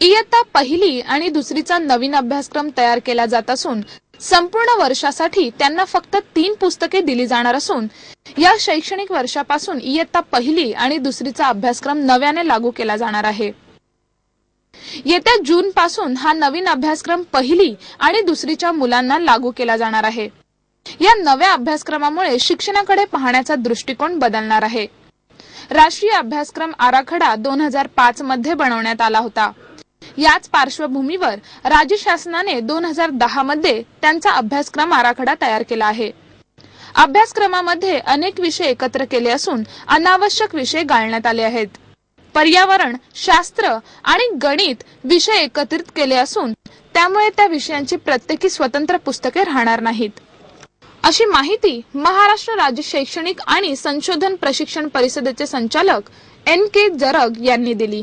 इयत्ता पहिली आणि दुसरीचा नवीन अभ्यासक्रम तयार केला जात असून संपूर्ण वर्षासाठी त्यांना फक्त तीन पुस्तके दिली जाणार असून या शैक्षणिक वर्षापासून इयत्ता पहिली आणि दुसरीचा अभ्यासक्रम नव्याने लागू केला जाणार आहे. येत्या जून पासून हा नवीन अभ्यासक्रम पहिली आणि दुसरीच्या मुलांना लागू केला जाणार आहे. या नव्या अभ्यासक्रमामुळे शिक्षणाकडे पाहण्याचा दृष्टिकोन बदलणार आहे. राष्ट्रीय अभ्यासक्रम आराखडा दोन हजार पाच मध्ये बनवण्यात आला होता. याच पार्श्वभूमीवर राज्य शासनाने दोन हजार दहा मध्ये त्यांचा अभ्यासक्रम आराखडा तयार केला आहे. अभ्यासक्रमामध्ये अनेक विषय एकत्र केले असून अनावश्यक विषय गाळण्यात आले आहेत. पर्यावरण शास्त्र आणि गणित विषय एकत्रित केले असून त्यामुळे त्या विषयांची प्रत्येकी स्वतंत्र पुस्तके राहणार नाहीत. अशी माहिती महाराष्ट्र राज्य शैक्षणिक आणि संशोधन प्रशिक्षण परिषदेचे संचालक एन के जरग यांनी दिली.